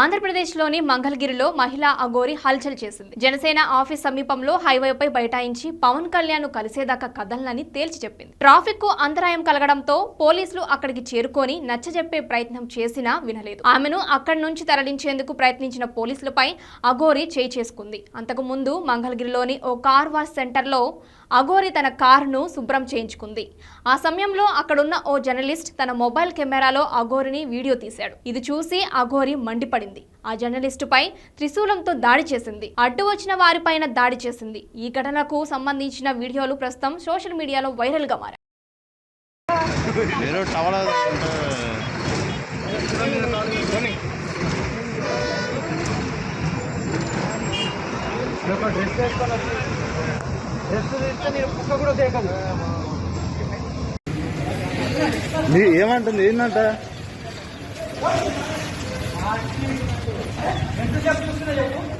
ఆంధ్రప్రదేశ్లోని మంగళగిరిలో మహిళా అఘోరి హల్చల్ చేసింది. జనసేన ఆఫీస్ సమీపంలో హైవేపై బైఠాయించి పవన్ కళ్యాణ్ కలిసేదాకా కదలనని తేల్చి చెప్పింది. ట్రాఫిక్కు అంతరాయం కలగడంతో పోలీసులు అక్కడికి చేరుకొని నచ్చజెప్పే ప్రయత్నం చేసినా వినలేదు. ఆమెను అక్కడి నుంచి తరలించేందుకు ప్రయత్నించిన పోలీసులపై అఘోరి చేయి చేసుకుంది. అంతకుముందు మంగళగిరిలోని ఓ కార్ వాష్ సెంటర్లో అఘోరి తన కారును శుభ్రం చేయించుకుంది. ఆ సమయంలో అక్కడున్న ఓ జర్నలిస్ట్ తన మొబైల్ కెమెరాలో అఘోరిని వీడియో తీశాడు. ఇది చూసి అఘోరి మండిపడింది. ఆ జర్నలిస్టుపై త్రిశూలంతో దాడి చేసింది. అడ్డు వచ్చిన వారిపైన దాడి చేసింది. ఈ ఘటనకు సంబంధించిన వీడియోలు ప్రస్తుతం సోషల్ మీడియాలో వైరల్గా మారాయి డ్రెస్ ఏమంటుంది? ఏంటంట ఎంత చెప్తున్నా చెప్పు.